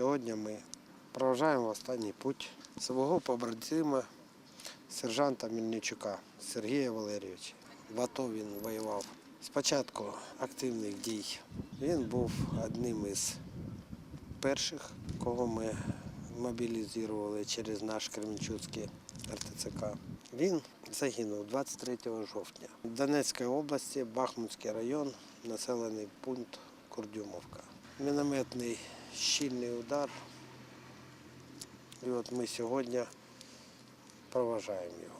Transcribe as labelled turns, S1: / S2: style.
S1: Сьогодні ми проважаємо останній путь свого побратима, сержанта Мельничука Сергія Валерійовича. В АТО він воював. Спочатку активних дій. Він був одним із перших, кого ми мобілізували через наш Кременчуцький РТЦК. Він загинув 23 жовтня. В Донецькій області, Бахмутський район, населений пункт Курдюмовка. Мінометний щільний удар. І от ми сьогодні проважаємо його.